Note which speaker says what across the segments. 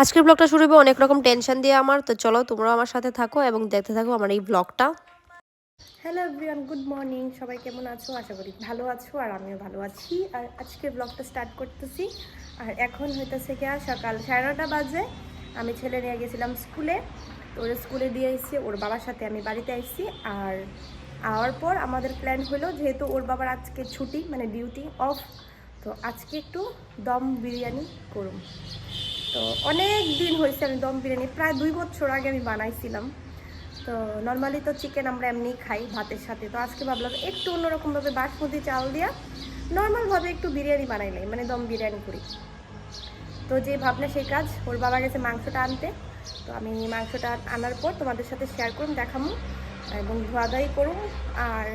Speaker 1: আজকের ব্লগটা শুরু হবে অনেক রকম টেনশন দিয়ে আমার। তো চলো, তোমরাও আমার সাথে থাকো এবং দেখতে থাকো আমার এই ব্লগটা
Speaker 2: হ্যালো এভরিওয়ান গুড মর্নিং সবাই কেমন আছো? আশা করি ভালো আছো আর আমিও ভালো আছি। আর আজকে ব্লগটা স্টার্ট করতেছি। আর এখন হইতেছে কি সকাল সাড়ে নটা বাজে। আমি ছেলে নিয়ে গেছিলাম স্কুলে তো ওর স্কুলে দিয়ে এসেছি ওর বাবার সাথে আমি বাড়িতে আসছি আর আওয়ার পর আমাদের প্ল্যান হলো যেহেতু ওর বাবার আজকে ছুটি মানে ডিউটি অফ তো আজকে একটু দম বিরিয়ানি করুন তো অনেক দিন হয়েছে আমি দম বিরিয়ানি, প্রায় দুই বছর আগে আমি বানাইছিলাম। তো নর্মালি তো চিকেন আমরা এমনি খাই ভাতের সাথে। তো আজকে ভাবলাম একটু অন্যরকমভাবে বাসমতি চাল দিয়া নর্মালভাবে একটু বিরিয়ানি বানাইলে মানে দম বিরিয়ানি করি। তো যে ভাবনা সেই কাজ, ওর বাবা গেছে মাংসটা আনতে। তো আমি মাংসটা আনার পর তোমাদের সাথে শেয়ার করুন দেখামু, এবং ধোয়াধাই করুন আর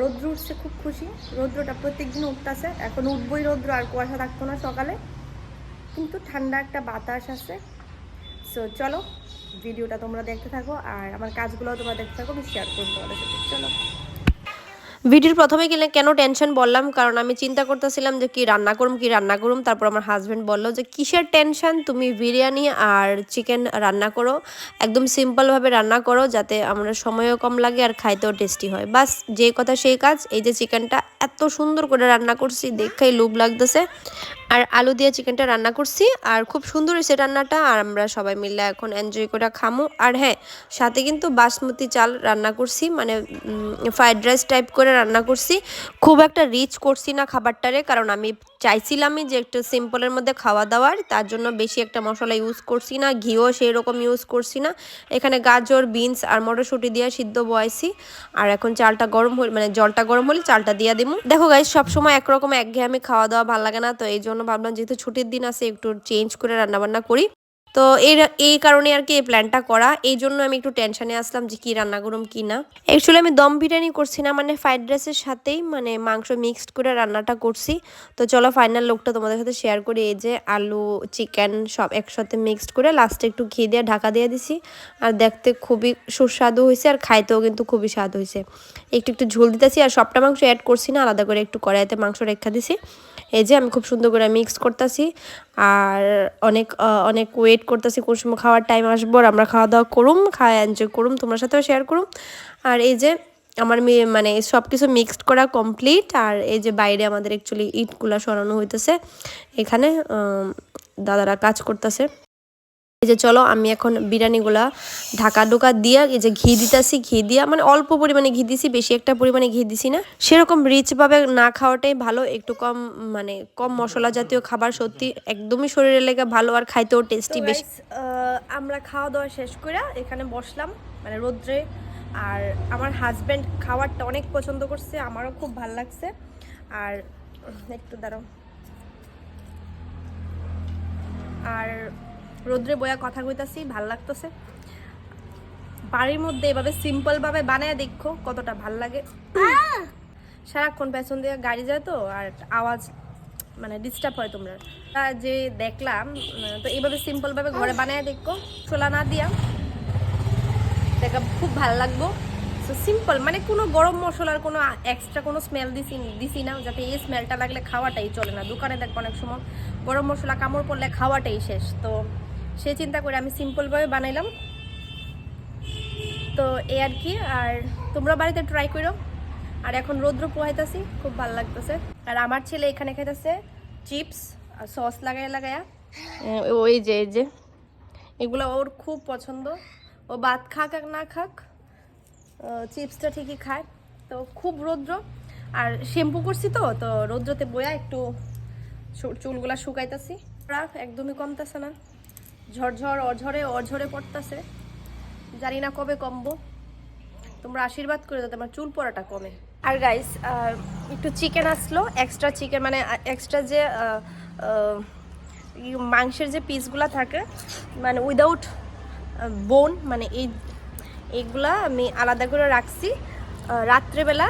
Speaker 2: রৌদ্র উঠছে, খুব খুশি। রৌদ্রটা প্রত্যেক দিন উঠতেছে। এখন উঠবই রৌদ্র, আর কুয়াশা থাকতো না সকালে। কিন্তু ঠান্ডা একটা বাতাস আছে। সো চলো ভিডিওটা তোমরা দেখতে থাকো আর আমার কাজগুলো তোমরা দেখতে থাকো, আমি শেয়ার করব তোমাদের সাথে। চলো।
Speaker 1: ভিডিওর প্রথমে গেলে কেন টেনশন বললাম? কারণ আমি চিন্তা করতেছিলাম যে কি রান্না করুম, কি রান্না করুম। তারপর আমার হাজব্যান্ড বলল যে, কিসের টেনশন তুমি বিরিয়ানি আর চিকেন রান্না করো। একদম সিম্পলভাবে রান্না করো যাতে আমরা সময়ও কম লাগে আর খাইতেও টেস্টি হয়। বাস, যে কথা সেই কাজ। এই যে চিকেনটা এত সুন্দর করে রান্না করছি, দেখাই লোভ লাগতেছে। আর আলু দিয়ে চিকেনটা রান্না করছি, আর খুব সুন্দর হয়েছে রান্নাটা, আর আমরা সবাই মিলে এখন এনজয় করে খামো। আর হ্যাঁ সাথে কিন্তু বাসমতি চাল রান্না করছি মানে ফ্রাইড রাইস টাইপ করে রান্না করছি। খুব একটা রিচ করছি না খাবারটারে, কারণ আমি চাইছিলামই যে একটু সিম্পলের মধ্যে খাওয়া দাওয়ার, তার জন্য বেশি একটা মশলা ইউজ করছি না, ঘিও সেই রকম ইউজ করছি না। এখানে গাজর, বিনস আর মটরশুঁটি দিয়ে সিদ্ধ বয়সি আর এখন চালটা গরম হলে মানে জলটা গরম হলে চালটা দিয়ে দিমু দেখো গাইজ সবসময় একরকম একঘেয়ে আমি খাওয়া দাওয়া ভালো লাগে না, তো এই জন্য ভাবলাম যেহেতু ছুটির দিন আছে, একটু চেঞ্জ করে রান্নাবান্না করি। তো এই এই কারণে আর কি এই প্ল্যানটা করা। এই জন্য আমি একটু টেনশনে আসলাম যে কি রান্না করুম, কি না। অ্যাকচুয়ালি আমি দম বিরিয়ানি করছি না মানে ফ্রাইড রাইসের সাথেই মানে মাংস মিক্সড করে রান্নাটা করছি। তো চলো ফাইনাল লুকটা তোমাদের সাথে শেয়ার করি, এই যে আলু চিকেন সব একসাথে মিক্সড করে লাস্টে একটু ঘি দিয়ে ঢাকা দিয়ে দিছি। আর দেখতে খুবই সুস্বাদু হয়েছে আর খাইতেও কিন্তু খুবই স্বাদ হয়েছে একটু একটু ঝোল দিতেছি আর সবটা মাংস অ্যাড করছি না, আলাদা করে একটু কড়াইতে মাংস রেখা দিছি। এই যে আমি খুব সুন্দর করে মিক্স করতেছি। আর অনেক অনেক ওয়েট করতেছি, কোন সময় খাওয়ার টাইম আসব আর আমরা খাওয়া দাওয়া করুম, খাওয়া এনজয় করুম, তোমার সাথেও শেয়ার করুম। আর এই যে আমার মেয়ে মানে সব কিছু মিক্সড করা কমপ্লিট আর এই যে বাইরে আমাদের অ্যাকচুয়ালি ইটগুলা সরানো হইতেছে। এখানে দাদারা কাজ করতেছে। এই যে চলো আমি এখন বিরিয়ানিগুলা ঢাকা ডোকা দিয়া এই যে ঘি দিতাছি ঘি দিয়া মানে অল্প পরিমাণে ঘি দিছি বেশি একটা পরিমাণে ঘি দিছি না। সেরকম রিচ ভাবে না খাওয়াটাই ভালো একটু কম মানে কম মশলা জাতীয় খাবার সত্যি একদমই শরীরের লেগে ভালো আর খাইতেও টেস্টি বেশি।
Speaker 2: আমরা খাওয়া দাওয়া শেষ করে এখানে বসলাম মানে রোদ্রে। আর আমার হাজব্যান্ড খাবারটা অনেক পছন্দ করছে আমারও খুব ভালো লাগছে। আর একটু দাঁড়াও। আর রোদ্রে বয়া কথা কইতাছি, ভালো লাগতেছে। বাড়ির মধ্যে এভাবে সিম্পল ভাবে বানায় দেখো, কতটা ভালো লাগে। সারাক্ষণ পেছন দিয়ে গাড়ি যায় তো, আর আওয়াজ মানে ডিস্টার্ব হয় তোমরা। যে দেখলাম তো এইভাবে সিম্পল ভাবে ঘরে বানায় দেখো ছোলা না দিয়া। দেখা খুব ভালো লাগবো। তো সিম্পল মানে কোনো গরম মশলার কোনো এক্সট্রা কোনো স্মেল দিছি দিছি না, যাতে এই স্মেলটা লাগলে খাওয়াটাই চলে না। দোকানে দেখব অনেক সময় গরম মশলা কামড় পড়লে খাওয়াটাই শেষ, তো সে চিন্তা করে আমি সিম্পলভাবে বানাইলাম। তো এই আর কি, আর তোমরা বাড়িতে ট্রাই করো। আর এখন রৌদ্র পোহাইতেছি, খুব ভালো লাগতেছে। আর আমার ছেলে এখানে খাইতেছে চিপস আর সস লাগাইয়া লাগাইয়া। ওই যে, এই যে। এগুলো ওর খুব পছন্দ। ও ভাত খাক না খাক চিপসটা ঠিকই খায়। তো খুব রৌদ্র। আর শ্যাম্পু করছি তো তো রৌদ্রতে বয়া একটু চুলগুলা শুকাইতেছি। একদমই কমতেছে না। ঝরঝর অঝরে অঝরে পড়তেছে। জানি না কবে কমবো। তোমরা আশীর্বাদ করে যাতে আমার চুল পড়াটা কমে। আর গাইস একটু চিকেন আসলো এক্সট্রা চিকেন মানে এক্সট্রা যে মাংসের যে পিসগুলো থাকে মানে উইদাউট বোন মানে এই, এইগুলা আমি আলাদা করে রাখছি। রাত্রেবেলা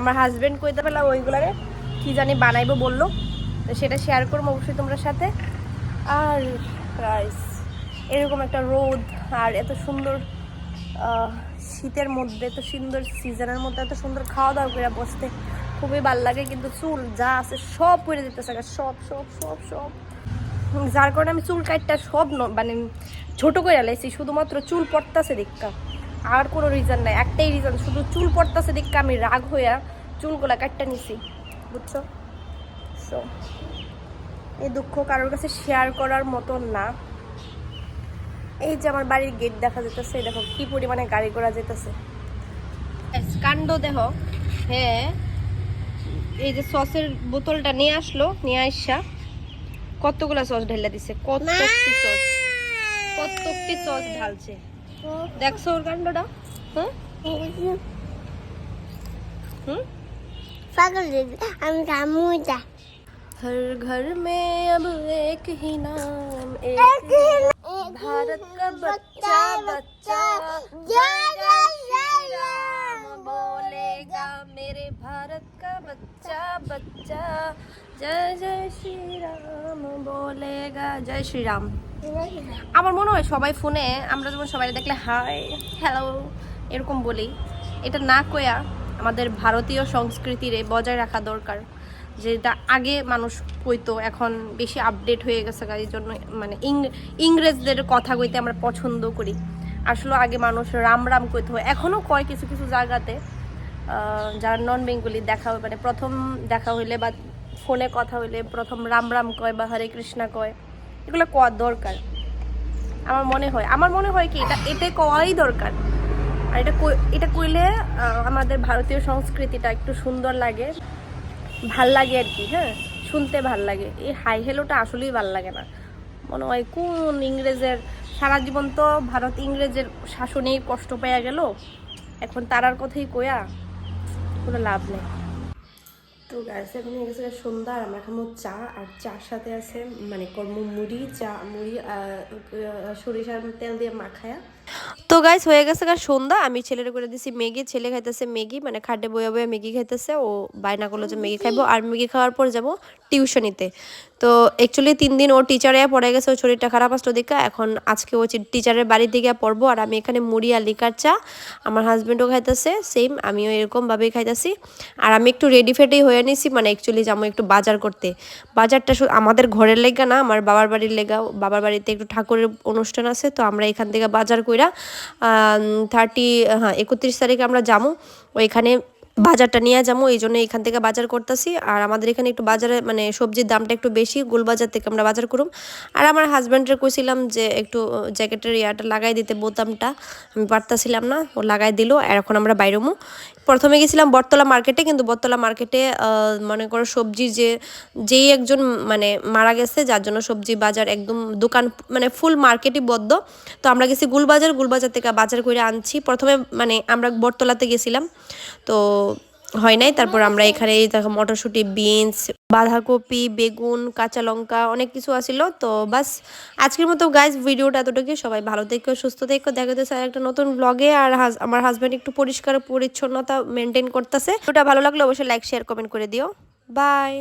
Speaker 2: আমার হাজব্যান্ড কইতে বেলা ওইগুলারে কি জানি বানাইবো বলল। সেটা শেয়ার করব অবশ্যই তোমরা সাথে। আর রাইস এরকম একটা রোদ আর এত সুন্দর শীতের মধ্যে, এত সুন্দর সিজনের মধ্যে, এত সুন্দর খাওয়া দাওয়া করে বসতে খুবই ভালো লাগে। কিন্তু চুল যা আছে সব পরে দিতেছে সব সব সব সব। যার কারণে আমি চুল কাটটা সব মানে ছোট করে লাইছি, শুধুমাত্র চুল পড়তাছে দিক্কা। আর কোনো রিজন নাই, একটাই রিজন শুধু চুল পড়তাছে দিক্কা, আমি রাগ হইয়া চুলগুলা কাটটা নিছি। বুঝছ? সো এই দুঃখ কারোর কাছে শেয়ার করার মতন না। এই যে আমার বাড়ির গেট দেখা যেতেছে দেখো কি পরিমাণে গাড়ি ঘোড়া যেতেছে কাণ্ড দেহ হ্যাঁ এই যে সসের বোতলটা নিয়ে আসলো নিয়ে আসা কতগুলা সস ঢেলে দিছে কতটি সস কতটি সস ঢালছে। দেখছ ওর কাণ্ডটা? হ্যাঁ? হুম?
Speaker 3: পাগল আমি কামুটা
Speaker 2: हर घर में अब एक ही नाम एक ही भारत का बच्चा बच्चा जय जय श्री राम बोलेगा मेरे भारत का बच्चा बच्चा जय जय श्री राम बोलेगा जय श्री राम আমার মনে হয় সবাই ফোনে আমরা যেমন সবাই দেখলে হাই হ্যালো এরকম বলি এটা না কয়া আমাদের ভারতীয় সংস্কৃতিরে বজায় রাখা দরকার যেটা আগে মানুষ কইতো, এখন বেশি আপডেট হয়ে গেছে এই জন্য মানে ইংরেজদের কথা কইতে আমরা পছন্দ করি। আসলে আগে মানুষ রাম রাম কইতো এখনও কয় কিছু কিছু জায়গাতে যারা নন বেঙ্গলি দেখা হয় মানে প্রথম দেখা হইলে বা ফোনে কথা হইলে প্রথম রাম রাম কয় বা হরে কৃষ্ণা কয়, এগুলো কওয়ার দরকার। আমার মনে হয়, আমার মনে হয় কি, এটা, এতে কওয়াই দরকার। আর এটা এটা কইলে আমাদের ভারতীয় সংস্কৃতিটা একটু সুন্দর লাগে। ভালো লাগে আর কি হ্যাঁ? শুনতে ভালো লাগে। এই হাই হেলোটা আসলেই ভালো লাগে না। মনে হয় কোন ইংরেজের, সারা জীবন তো ভারত ইংরেজের শাসনেই কষ্ট পেয়ে গেল। এখন তারার কথাই কয়া, কোনো লাভ নেই। তো গাছ এখন হয়ে গেছে সন্ধ্যা আমরা খাব চা, আর চার সাথে আছে মানে কর্ম মুড়ি, চা মুড়ি সরিষার তেল দিয়ে মাখায়া।
Speaker 1: তো গাইস হয়ে গেছে গা সন্ধ্যা। আমি ছেলের করে দিছি ম্যাগি, ছেলে খাইতেছে ম্যাগি মানে খাটে বইয়া বইয়া ম্যাগি খাইতেছে, ও বায়না করল যে ম্যাগি খাইবো, আর ম্যাগি খাওয়ার পর যাব টিউশনিতে। তো অ্যাকচুয়ালি তিন দিন ও টিচারে পড়ে গেছে ওর শরীরটা খারাপ আসলো দেখা, এখন আজকে ও টিচারের বাড়ি দিকে পড়ব, আর আমি এখানে মুড়ি আর লিকার চা, আমার হাজব্যান্ডও খাইতেছে সেম আমিও এরকমভাবেই খাইতেছি। আর আমি একটু রেডি ফেডি হয়ে নিছি মানে অ্যাকচুয়ালি যাব একটু বাজার করতে। বাজারটা আমাদের ঘরের লেগা না, আমার বাবার বাড়ির লেগা, বাবার বাড়িতে একটু ঠাকুরের অনুষ্ঠান আছে, তো আমরা এখান থেকে বাজার কইরা থার্টি হ্যাঁ একত্রিশ তারিখে আমরা যাব। ওইখানে বাজারটা নিয়ে যাব, এই জন্য এখান থেকে বাজার করতেছি। আর আমাদের এখানে একটু বাজারে মানে সবজির দামটা একটু বেশি, গোলবাজার থেকে আমরা বাজার করুম। আর আমার হাজব্যান্ডের কইছিলাম যে একটু জ্যাকেটের ইয়াটা লাগাই দিতে, বোতামটা। আমি পারতাছিলাম না, ও লাগাই দিল, আর এখন আমরা বাইরমু প্রথমে গেছিলাম বটতলা মার্কেটে, কিন্তু বটতলা মার্কেটে মনে করো সবজি যে, যেই একজন মানে মারা গেছে, যার জন্য সবজি বাজার একদম দোকান মানে ফুল মার্কেটই বদ্ধ। তো আমরা গেছি গুলবাজার গুলবাজার থেকে বাজার করে আনছি। প্রথমে মানে আমরা বটতলাতে গেছিলাম। তো হয় নাই। তারপর আমরা এখানে দেখো মটরশুঁটি, বিনস, বাঁধাকপি, বেগুন, কাঁচা লঙ্কা অনেক কিছু আসিল তো বাস আজকের মতো গাইজ ভিডিওটা এতটুকু সবাই ভালো থেকো, সুস্থ থেকো। দেখা যাচ্ছে একটা নতুন ব্লগে আর আমার হাজব্যান্ড একটু পরিষ্কার পরিচ্ছন্নতা মেনটেন করতেছে। ওটা ভালো লাগলে অবশ্যই লাইক শেয়ার কমেন্ট করে দিও। বাই